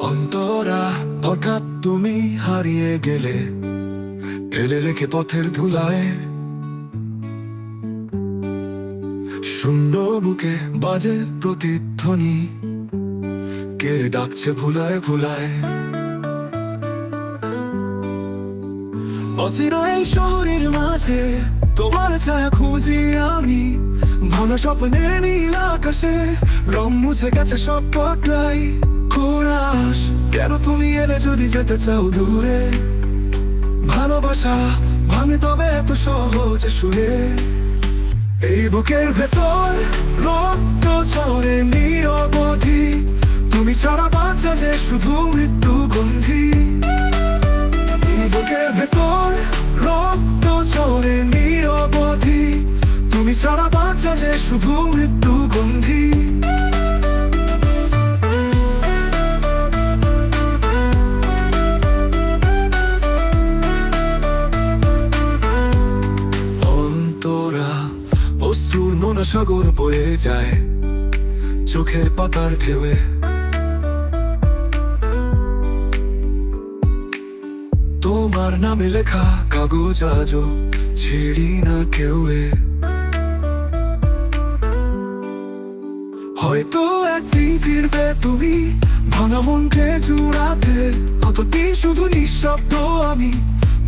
অন্তরা, হঠাৎ তুমি হারিয়ে গেলে ফেলে রেখে পথের ধুলায়। শূন্য বুকে বাজে প্রতিধ্বনি, কে ডাকছে ভুলায় ভুলায়। অচেনা এই শহরের মাঝে, তোমার ছায়া খুঁজি আমি। স্বপ্নে নীল আকাশে, রং মুছে গেছে সব কেন তুমি এলে যদি যেতে চাও দূরে? ভালোবাসা ভাঙে তবে এত সহজে শুয়ে। এই বুকের ভেতর রক্ত ঝরে নিরবধি তুমি ছাড়া বাঁচা যে শুধু মৃত্যু। ভেতর রক্ত ঝরে নিরবধি। তুমি ছাড়া বাঁচা যে শুধু মৃত্যু গন্ধি। অন্তরা অশ্রুর নোনা সাগর বয়ে যায়। চোখের পাতার ঢেউয়ে নামে লেখা কাগজ আজও ছিড়ি না কেউয়ে হয়তো একদিন ফিরবে তুমি, ভাঙা মনকে জুড়াতে। কতদিন শুধু নিঃশব্দ আমি,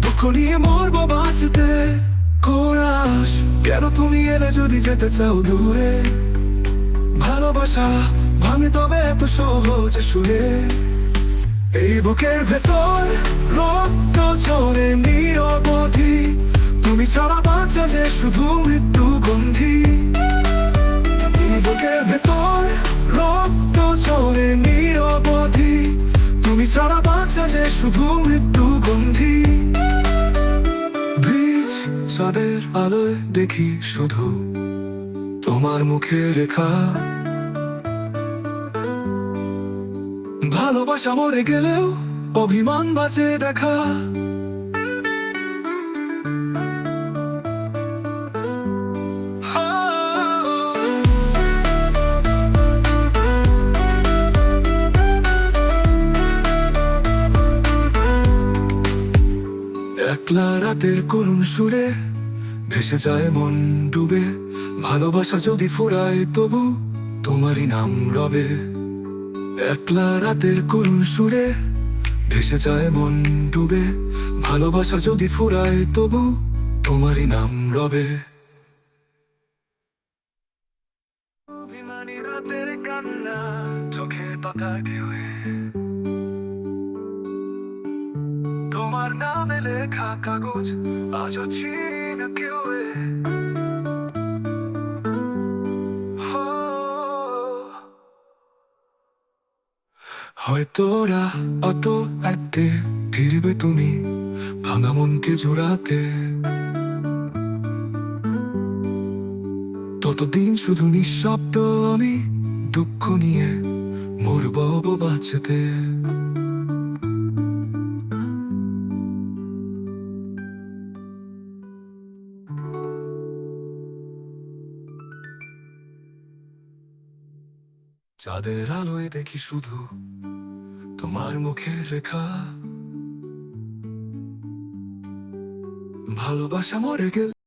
দুঃখ নিয়ে মরবো বাঁচতে। কোরাস, কেন তুমি এলে যদি যেতে চাও দূরে? ভালোবাসা ভাঙে তবে এত সহজে শুয়ে। এই বুকের ভেতর রক্ত ঝরে নিরবধি। তুমি ছাড়া বাঁচা যে শুধু মৃত্যু গন্ধি বুকের ভেতর রক্ত ঝরে নিরবধি। তুমি ছাড়া বাঁচা যে শুধু মৃত্যু গন্ধি বীজ চাঁদের আলোয় দেখি শুধু তোমার মুখে রেখা। ভালোবাসা মরে গেলেও অভিমান বাঁচে দেখা। একলা রাতের করুণ সুরে ভেসে যায় মন ডুবে, ভালোবাসা যদি ফুরায় তবু তোমারই নাম রবে। একলা রাতের করুণ সুরে ভেসে যায় মন ডুবে, ভালোবাসা যদি ফুরায় তবু তোমারই নাম রবে। অভিমানী রাতের কান্না চোখের পাতা ঢেউয়ে তোমার নামে লেখা কাগজ আজও চিন কেউ হয়তো ওরা অত একতে ফিরবে তুমি ভাঙা মনকে জোড়াতে। ততদিন শুধু নিঃশব্দ আমি দুঃখ নিয়ে মরব বাঁচতে। চাঁদের আলোয় দেখি শুধু তোমার মুখের রেখা। ভালোবাসা মরে গেল